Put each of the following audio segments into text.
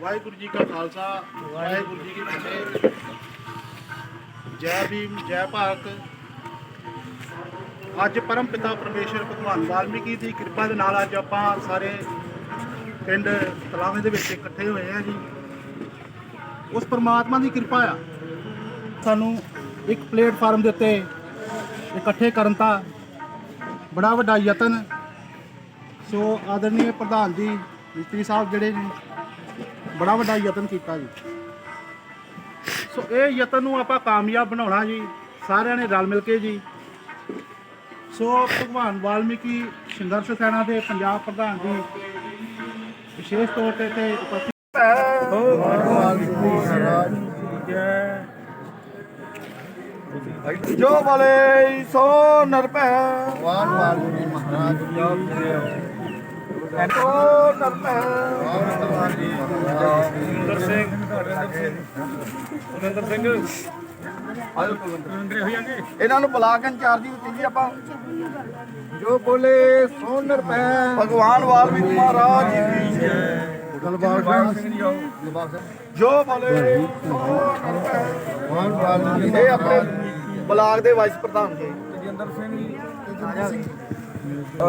ਵਾਹਿਗੁਰੂ ਜੀ ਕਾ ਖਾਲਸਾ, ਵਾਹਿਗੁਰੂ ਜੀ ਕੀ ਫਤਿਹ। ਜੈ ਭੀਮ, ਜੈ ਭਾਰਤ। ਅੱਜ ਪਰਮ ਪਿਤਾ ਪਰਮੇਸ਼ਰ ਭਗਵਾਨ ਵਾਲਮੀਕੀ ਦੀ ਕਿਰਪਾ ਦੇ ਨਾਲ ਅੱਜ ਆਪਾਂ ਸਾਰੇ ਪਿੰਡ ਤਲਾਵੇਂ ਦੇ ਵਿੱਚ ਇਕੱਠੇ ਹੋਏ ਆ ਜੀ। ਉਸ ਪਰਮਾਤਮਾ ਦੀ ਕਿਰਪਾ ਆ। ਸਾਨੂੰ ਇੱਕ ਪਲੇਟਫਾਰਮ ਦੇ ਉੱਤੇ ਇਕੱਠੇ ਕਰਨ ਦਾ ਬੜਾ ਵੱਡਾ ਯਤਨ ਸੋ ਆਦਰਨੀय ਪ੍ਰਧਾਨ ਜੀ ਮਿਸਤਰੀ ਸਾਹਿਬ ਜਿਹੜੇ ਨੇ ਬੜਾ ਵੱਡਾ ਯਤਨ ਕੀਤਾ ਜੀ। ਸੋ ਇਹ ਯਤਨ ਨੂੰ ਆਪਾਂ ਕਾਮਯਾਬ ਬਣਾਉਣਾ ਜੀ ਸਾਰਿਆਂ ਨੇ ਰਲ ਮਿਲ ਕੇ ਜੀ। ਸੋ ਭਗਵਾਨ ਵਾਲਮੀਕੀ ਸੰਘਰਸ਼ ਸੈਨਾ ਦੇ ਪੰਜਾਬ ਪ੍ਰਧਾਨ ਜੀ ਵਿਸ਼ੇਸ਼ ਤੌਰ ਤੇ ਤੇ ਜੋ ਬਲੇ ਸੋ ਨਰਪੈ। ਭਗਵਾਨ ਵਾਲਮੀਕੀ ਮਹਾਰਾਜ ਸਿੰਘ ਸੁਰਿੰਦਰ ਸਿੰਘ ਇਹਨਾਂ ਨੂੰ ਬੁਲਾ ਕੇ ਇੰਚਾਰਜ ਦੀ ਦਿੱਤੀ ਜੀ ਆਪਾਂ ਜੋ ਬੋਲੇ ਸੋ ਨਰਪੈ ਭਗਵਾਨ ਵਾਲਮੀਕ ਮਹਾਰਾਜ ਜੀ ਕੀ ਗਲਬਾਗ ਜੋ ਬੋਲੇ ਭਗਵਾਨ ਵਾਲਮੀਕੀ ਇਹ ਆਪਣੇ ਬਲਾਕ ਦੇ ਵਾਈਸ ਪ੍ਰਧਾਨ ਜੀ।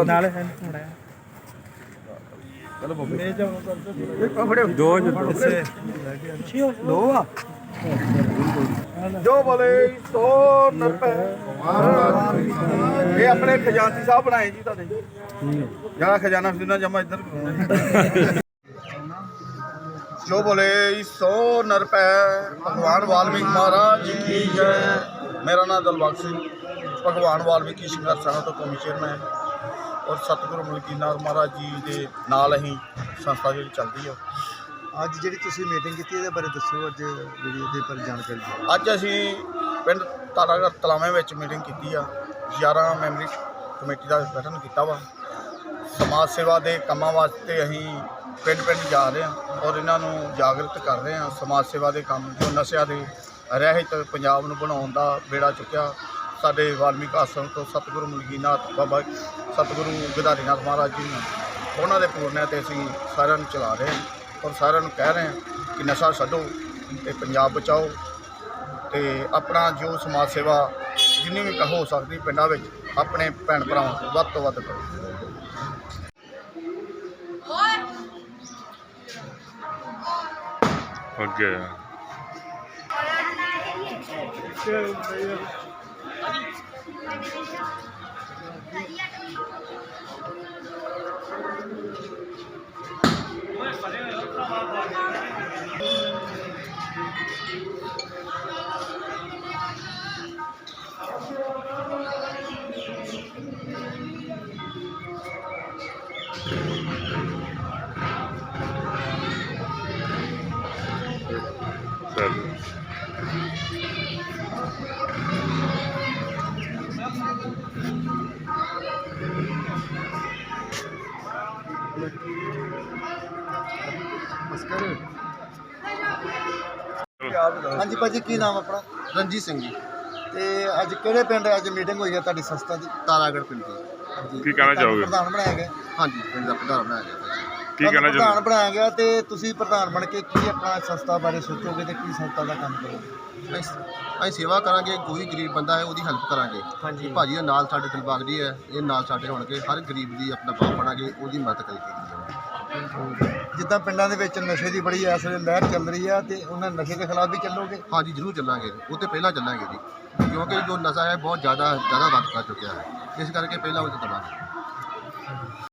ਨਾਲ ਹੈ ਥੋੜਾ ਜੋ ਬੋਲੇ ਸੋ ਨਰਪੈ ਇਹ ਆਪਣੇ ਖਜ਼ਾਨਚੀ ਸਾਹਿਬ ਬਣਾਏ ਜੀ ਤੁਹਾਡੇ। ਜਿਹੜਾ ਖਜ਼ਾਨਾ ਖਜ਼ਾਨਾ ਜਮਾ ਇੱਧਰ ਜੋ। ਬੋਲੇ, ਸੋ ਨਰਪੈ ਭਗਵਾਨ ਵਾਲਮੀਕ ਮਹਾਰਾਜ ਕੀ ਜੈ। ਮੇਰਾ ਨਾਮ ਦਲਬਾਗ ਸਿੰਘ, ਭਗਵਾਨ ਵਾਲਮੀਕੀ ਸੰਘਰਸ਼ ਸੈਨਾ ਤੋਂ ਕੌਮੀ ਚੇਅਰਮੈਨ ਔਰ ਸਤਿਗੁਰੂ ਮਲਕੀਨਾਥ ਮਹਾਰਾਜ ਜੀ ਦੇ ਨਾਲ ਅਸੀਂ ਸੰਸਥਾ ਜਿਹੜੀ ਚੱਲਦੀ ਆ। ਅੱਜ ਜਿਹੜੀ ਤੁਸੀਂ ਮੀਟਿੰਗ ਕੀਤੀ ਇਹਦੇ ਬਾਰੇ ਦੱਸੋ ਅੱਜ ਜਿਹੜੀ ਇਹਦੇ ਬਾਰੇ ਜਾਣਕਾਰੀ ਦਿਓ। ਅੱਜ ਅਸੀਂ ਪਿੰਡ ਤਾਰਾਗੜ੍ਹ ਤਲਾਵੇਂ ਵਿੱਚ ਮੀਟਿੰਗ ਕੀਤੀ ਆ। 11 ਮੈਂਬਰੀ ਕਮੇਟੀ ਦਾ ਗਠਨ ਕੀਤਾ ਵਾ। ਸਮਾਜ ਸੇਵਾ ਦੇ ਕੰਮਾਂ ਵਾਸਤੇ ਅਸੀਂ ਪਿੰਡ ਪਿੰਡ ਜਾ ਰਹੇ ਹਾਂ ਔਰ ਇਹਨਾਂ ਨੂੰ ਜਾਗਰਤ ਕਰ ਰਹੇ ਹਾਂ। ਸਮਾਜ ਸੇਵਾ ਦੇ ਕੰਮ ਜੋ ਨਸ਼ਿਆਂ ਦੇ ਰਹਿਤ ਪੰਜਾਬ ਨੂੰ ਬਣਾਉਣ ਦਾ ਬੇੜਾ ਚੁੱਕਿਆ। ਸਾਡੇ ਵਾਲਮੀਕ ਆਸ਼ਰਮ ਤੋਂ ਸਤਿਗੁਰੂ ਮਲਕੀਨਾਥ ਬਾਬਾ ਸਤਿਗੁਰੂ ਗਦਾਰੀਨਾਥ ਮਹਾਰਾਜ ਜੀ ਨੇ ਉਹਨਾਂ ਦੇ ਪੂਰਨਿਆਂ ਤੇ ਅਸੀਂ ਸਾਰਿਆਂ ਨੂੰ ਚਲਾ ਰਹੇ ਹਾਂ ਔਰ ਸਾਰਿਆਂ ਨੂੰ ਕਹਿ ਰਹੇ ਹਾਂ ਕਿ ਨਸ਼ਾ ਛੱਡੋ ਤੇ ਪੰਜਾਬ ਬਚਾਓ ਤੇ ਆਪਣਾ ਜੋ ਸਮਾਜ ਸੇਵਾ ਜਿੰਨੀ ਵੀ ਹੋ ਸਕਦੀ ਪਿੰਡਾਂ ਵਿੱਚ ਆਪਣੇ ਭੈਣ ਭਰਾਵਾਂ ਤੋਂ ਵੱਧ ਤੋਂ ਵੱਧ ਕਰੋ। ਅੱਗੇ। ਚੱਲ ਹਾਂਜੀ ਭਾਜੀ ਕੀ ਨਾਮ ਆਪਣਾ? ਰਣਜੀਤ ਸਿੰਘ ਜੀ। ਤੇ ਅੱਜ ਕਿਹੜੇ ਪਿੰਡ ਅੱਜ ਮੀਟਿੰਗ ਹੋਈ ਹੈ ਤੁਹਾਡੀ ਸੰਸਥਾ ਦੀ ਤਾਰਾਗੜ੍ਹ ਪਿੰਡ ਤੋਂ ਕੀ ਕਹਿਣਾ ਚਾਹੋਗੇ? ਪ੍ਰਧਾਨ ਬਣਾਇਆ ਗਿਆ। ਹਾਂਜੀ ਪਿੰਡ ਦਾ ਪ੍ਰਧਾਨ ਬਣਾਇਆ ਗਿਆ। ਕੀ ਕਹਿਣਾ ਪ੍ਰਧਾਨ ਚਾਹੋਗੇ ਬਣਾਇਆ ਗਿਆ ਤੇ ਤੁਸੀਂ ਪ੍ਰਧਾਨ ਬਣ ਕੇ ਕੀ ਆਪਣਾ ਸੰਸਥਾ ਬਾਰੇ ਸੋਚੋਗੇ ਤੇ ਕੀ ਸੰਸਥਾ ਦਾ ਕੰਮ ਕਰੋਗੇ? ਅਸੀਂ ਅਸੀਂ ਸੇਵਾ ਕਰਾਂਗੇ ਕੋਈ ਗਰੀਬ ਬੰਦਾ ਹੈ ਉਹਦੀ ਹੈਲਪ ਕਰਾਂਗੇ। ਹਾਂਜੀ। ਭਾਜੀ ਦੇ ਨਾਲ ਸਾਡੇ ਦਿਲਬਾਗ ਜੀ ਹੈ ਇਹ ਨਾਲ ਸਾਡੇ ਹੋਣਗੇ ਹਰ ਗਰੀਬ ਦੀ ਆਪਣਾ ਬਾਪ ਬਣਾਗੇ ਉਹਦੀ ਮਦਦ ਕਰੀਏ। ਜਿੱਦਾਂ ਪਿੰਡਾਂ ਦੇ ਵਿੱਚ ਨਸ਼ੇ ਦੀ ਬੜੀ ਇਸ ਵੇਲੇ ਲਹਿਰ ਚੱਲ ਰਹੀ ਆ ਤੇ ਉਹਨਾਂ ਨਸ਼ੇ ਦੇ ਖਿਲਾਫ ਵੀ ਚੱਲੋਗੇ? ਹਾਂਜੀ ਜ਼ਰੂਰ ਚੱਲਾਂਗੇ ਉਹ ਤੇ ਪਹਿਲਾਂ ਚੱਲਾਂਗੇ ਜੀ। ਕਿਉਂਕਿ ਜੋ ਨਸ਼ਾ ਹੈ ਬਹੁਤ ਜ਼ਿਆਦਾ ਜ਼ਿਆਦਾ ਵੱਧ ਕਰ ਚੁੱਕਿਆ ਹੈ। ਇਸ ਕਰਕੇ ਪਹਿਲਾਂ ਉਹ ਤੇ ਚੱਲਾਂਗੇ।